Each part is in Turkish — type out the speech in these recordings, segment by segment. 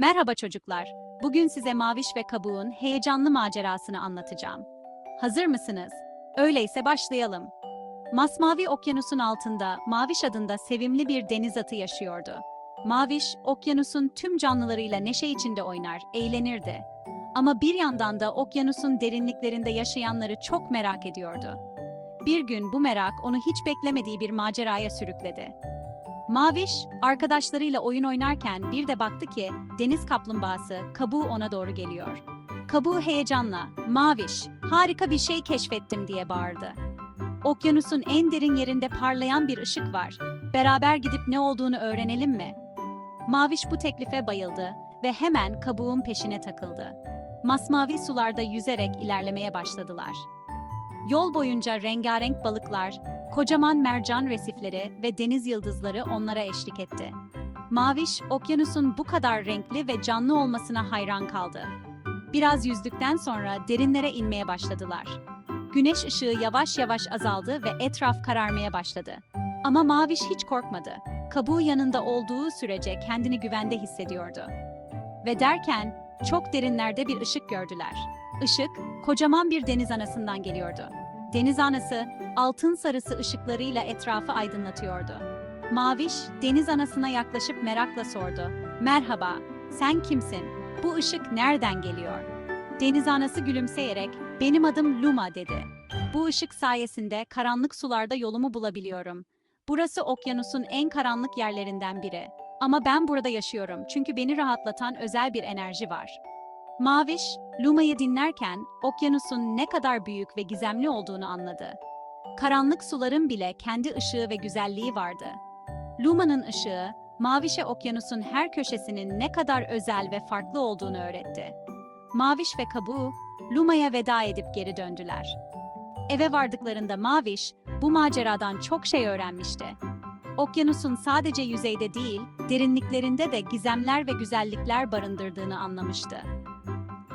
Merhaba çocuklar. Bugün size Maviş ve Kabuğun heyecanlı macerasını anlatacağım. Hazır mısınız? Öyleyse başlayalım. Masmavi okyanusun altında Maviş adında sevimli bir deniz atı yaşıyordu. Maviş, okyanusun tüm canlılarıyla neşe içinde oynar, eğlenirdi. Ama bir yandan da okyanusun derinliklerinde yaşayanları çok merak ediyordu. Bir gün bu merak onu hiç beklemediği bir maceraya sürükledi. Maviş, arkadaşlarıyla oyun oynarken bir de baktı ki deniz kaplumbağası kabuğu ona doğru geliyor. Kabuğu heyecanla, Maviş, harika bir şey keşfettim diye bağırdı. Okyanusun en derin yerinde parlayan bir ışık var. Beraber gidip ne olduğunu öğrenelim mi? Maviş bu teklife bayıldı ve hemen kabuğun peşine takıldı. Masmavi sularda yüzerek ilerlemeye başladılar. Yol boyunca rengarenk balıklar, kocaman mercan resifleri ve deniz yıldızları onlara eşlik etti. Maviş, okyanusun bu kadar renkli ve canlı olmasına hayran kaldı. Biraz yüzdükten sonra derinlere inmeye başladılar. Güneş ışığı yavaş yavaş azaldı ve etraf kararmaya başladı. Ama Maviş hiç korkmadı. Kabuğu yanında olduğu sürece kendini güvende hissediyordu. Ve derken çok derinlerde bir ışık gördüler. Işık, kocaman bir deniz anasından geliyordu. Deniz anası, altın sarısı ışıklarıyla etrafı aydınlatıyordu. Maviş, deniz anasına yaklaşıp merakla sordu. Merhaba, sen kimsin? Bu ışık nereden geliyor? Deniz anası gülümseyerek, benim adım Luma dedi. Bu ışık sayesinde karanlık sularda yolumu bulabiliyorum. Burası okyanusun en karanlık yerlerinden biri. Ama ben burada yaşıyorum çünkü beni rahatlatan özel bir enerji var. Maviş, Luma'yı dinlerken okyanusun ne kadar büyük ve gizemli olduğunu anladı. Karanlık suların bile kendi ışığı ve güzelliği vardı. Luma'nın ışığı, Maviş'e okyanusun her köşesinin ne kadar özel ve farklı olduğunu öğretti. Maviş ve Kabuğu, Luma'ya veda edip geri döndüler. Eve vardıklarında Maviş, bu maceradan çok şey öğrenmişti. Okyanusun sadece yüzeyde değil, derinliklerinde de gizemler ve güzellikler barındırdığını anlamıştı.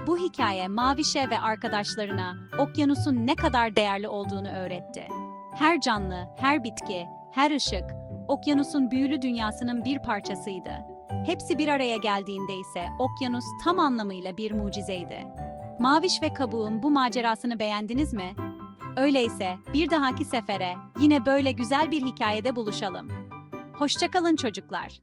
Bu hikaye Maviş'e ve arkadaşlarına okyanusun ne kadar değerli olduğunu öğretti. Her canlı, her bitki, her ışık, okyanusun büyülü dünyasının bir parçasıydı. Hepsi bir araya geldiğinde ise okyanus tam anlamıyla bir mucizeydi. Maviş ve Kabuğun bu macerasını beğendiniz mi? Öyleyse bir dahaki sefere yine böyle güzel bir hikayede buluşalım. Hoşçakalın çocuklar.